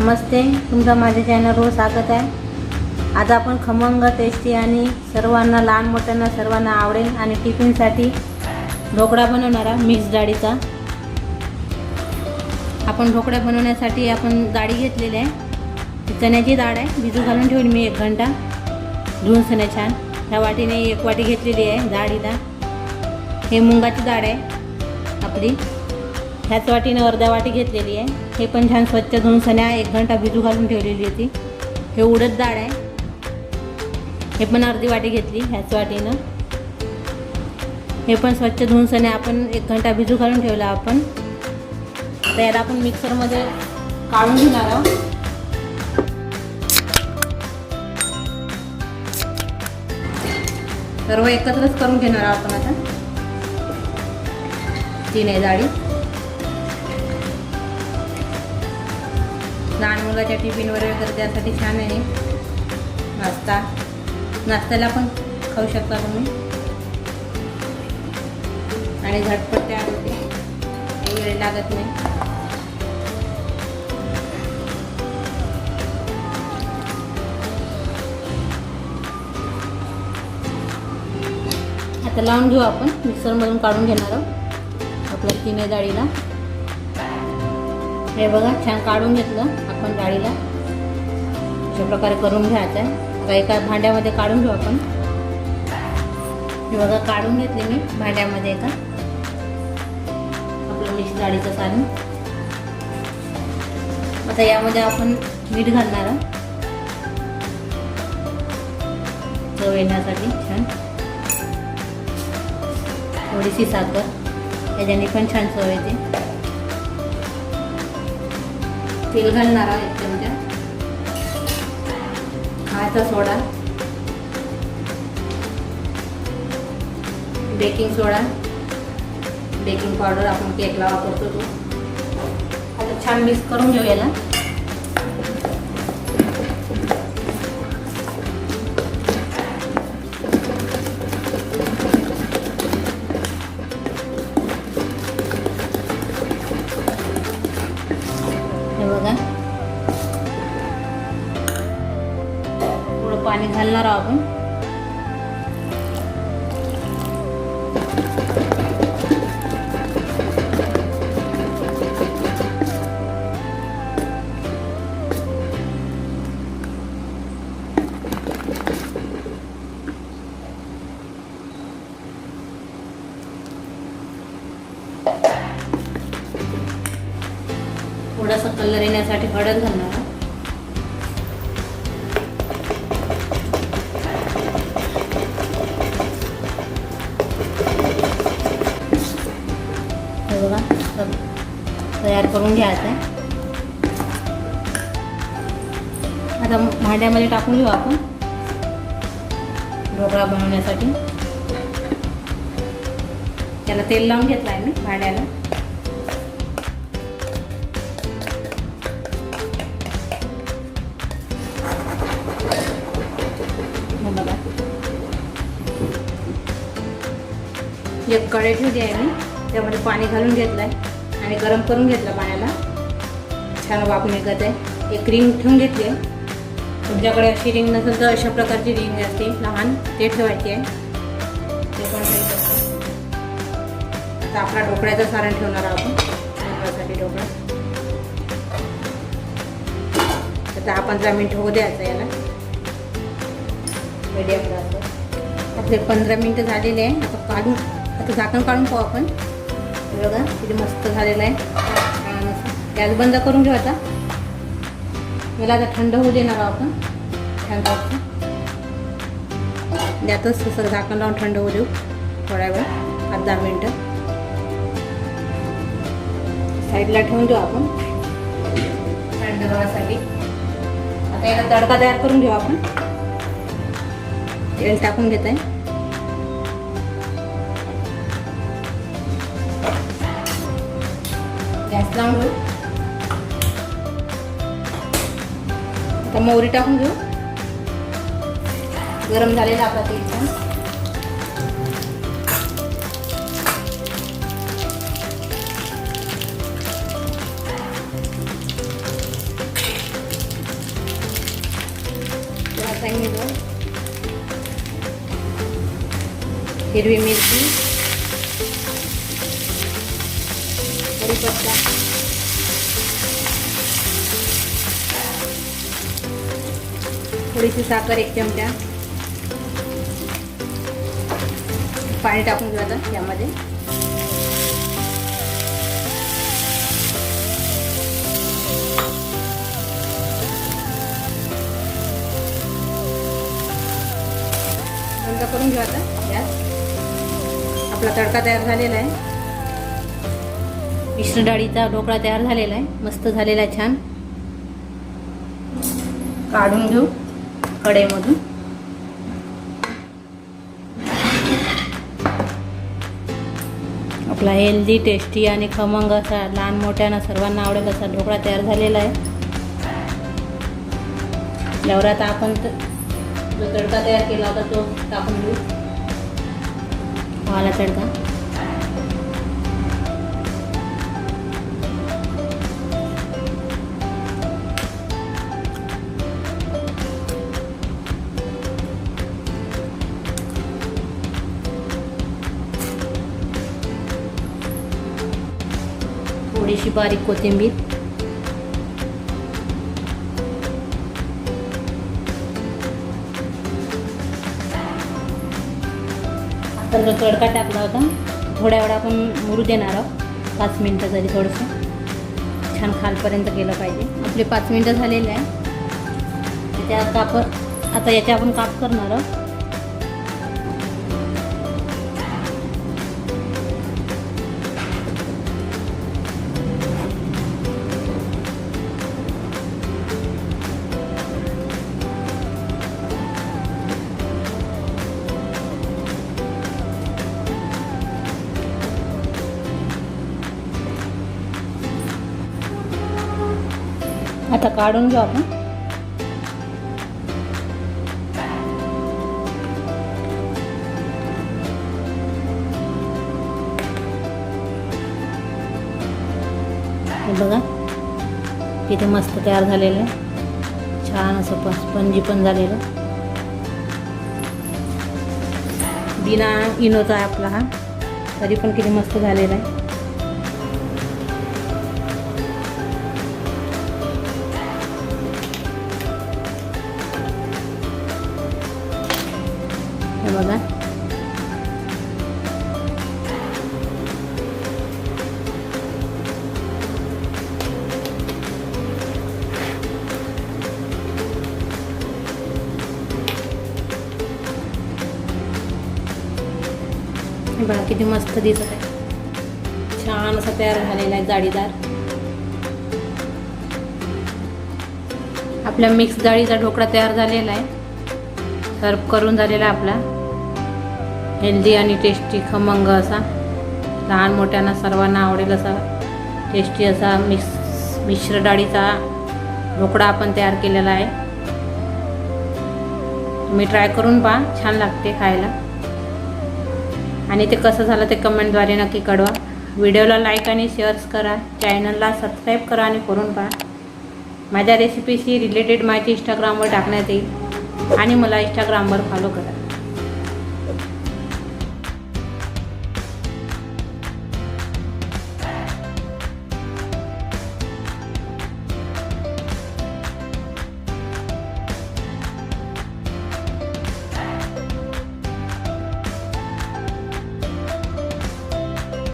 नमस्ते तुमचं माझ्या चॅनलवर स्वागत आहे. आज आपण खमंग टेस्टी आणि सर्वांना लहान मोठ्यांना सर्वांना आवडेल आणि टिफिनसाठी ढोकळा बनवणार आहे मिक्स डाळीचा. आपण ढोकळा बनवण्यासाठी आपण डाळी घेतलेली आहे. चण्याची डाळ आहे भिजू घालून ठेवली मी एक घंटा धुवून सण्या छान. ह्या वाटीने एक वाटी घेतलेली आहे डाळीला. हे मुंगाची डाळ आहे आपली. ह्याच वाटीने अर्ध्या वाटी घेतलेली आहे. हे पण छान स्वच्छ धुवून सण्या एक घंटा भिजू घालून ठेवलेली होती. हे उडद डाळ आहे. हे पण अर्धी वाटी घेतली ह्याच वाटीनं. हे पण स्वच्छ धुवून सण्या आपण एक घंटा भिजू घालून ठेवला आपण. आता याला आपण मिक्सरमध्ये काढून घेणार आहोत. सर्व एकत्रच करून घेणार आहोत आपण आता. तीन आहे डाळी मुलाच्या टिफिनवर वगैरे त्यासाठी छान आहे. नाश्ता. नाश्त्याला पण खाऊ शकता तुम्ही. आणि झटपट तयार होते काही वेळ लागत नाही. आता लावून घेऊ आपण. मिक्सरमधून काढून घेणार आहोत. आपल्या तिने डाळीला. हे बघा छान काढून घेतलं. आपण डाळीला अशा प्रकारे करून घ्यायचं आहे आता एका भांड्यामध्ये काढून घेऊ आपण. बघा काढून घेतले मी भांड्यामध्ये एका. आपलं मिक्स डाळीचं काढून आता यामध्ये आपण मीठ घालणार आहोत. चव येण्यासाठी छान. थोडीशी साखर. याच्याने पण छान चव येते. तेल घालणार आहोत एक चमचा खायचा soda. Baking soda. Baking powder आपण केकला वापरतो तो. आता छान मिक्स करून घेऊ याला. पाणी घालणार आहोत आपण. थोडासा कलर येण्यासाठी हळद घालणार असं तयार करून घ्यायचं आहे. आता भांड्यामध्ये टाकून घेऊ आपण. ढोकळा बनवण्यासाठी. त्याला तेल लावून घेतलं आहे मी भांड्याला. बघा. एक कढई ठेवली आहे मी. त्यामध्ये पाणी घालून घेतलं आहे आणि गरम करून घेतलं पाण्याला. छान वाफ निघत आहे एक रिंग ठेवून घेतली. आहे तुमच्याकडे अशी रिंग नसेल तर अशा प्रकारची रिंग असते लहान ते ठेवायची आहे. ते पण आता आपला ढोकळ्याचं सारण ठेवणार आहोत आपण. ढोकळ्यासाठी ढोकळा. तर दहा पंधरा मिनिट होऊ द्यायचं याला. मीडियम आपले पंधरा मिनटं झालेले आहे. आता काढून आता झाकण काढून पाहू आपण. बघा किती मस्त झालेलं आहे. छान असं. गॅस बंद करून घेऊ आता. मला आता थंड होऊ देणार आहोत आपण. छान टाकतो त्यातच तसं झाकण लावून थंड होऊ देऊ. थोड्या वेळ. पाच दहा मिनटं. साईडला ठेवून देऊ आपण. थंड होण्यासाठी आता याला तडका तयार करून घेऊ आपण. तेल टाकून घेत आहे. गॅस लावून घेऊ. आता मोहरी टाकून घेऊ. गरम झालेला आपला तेल पण. हिरवी मिरची. कढीपत्ता थोडीशी साखर एक चमचा. पाणी टाकून घेऊ आता यामध्ये. बंद करून घेऊ आता गॅस. आपला तडका तयार झालेला आहे. मिश्र डाळीचा ढोकळा तयार झालेला आहे. मस्त झालेला आहे छान. काढून घेऊ कढईमधून. आपला हेल्दी टेस्टी आणि खमंग असा लहान मोठ्यांना सर्वांना आवडेल असा ढोकळा तयार झालेला आहे. यावर आता आपण जो तडका तयार केला होता तो टाकून घेऊ. वाला तडका. थोडीशी बारीक कोथिंबीर. तर जो तडका टाकला होता थोड्या वेळा आपण मुरू देणार आहोत. पाच मिनटं जरी थोडंसं. छान खालपर्यंत गेलं पाहिजे. आपले पाच मिनटं झालेले आहे. त्याच्या काप आता याचे आपण काप करणार आहोत. आता काढून घेऊ आपण. बघा किती मस्त तयार झालेलं आहे. छान असं प स्पंजी पण झालेलं. बिना इनोचा आहे आपला हा. तरी पण किती मस्त झालेला आहे. बघा. बघा किती मस्त दिसत आहे. छान असा तयार झालेला आहे जाळीदार आपल्या मिक्स जाळीचा ढोकळा तयार झालेला आहे. सर्व करून झालेला आपला. हेल्दी आणि टेस्टी खमंग असा. लहान मोठ्यांना सर्वांना आवडेल असा टेस्टी असा मिक्स मिश्र डाळीचा ढोकळा आपण तयार केलेला आहे. तुम्ही ट्राय करून पहा छान लागते खायला. आणि ते कसं झालं ते कमेंटद्वारे नक्की कळवा. व्हिडिओला लाईक आणि शेअर्स करा. चॅनलला सबस्क्राईब करा आणि करून पहा. माझ्या रेसिपीशी रिलेटेड माहिती इंस्टाग्रामवर टाकण्यात येईल. आणि मला इंस्टाग्रामवर फॉलो करा.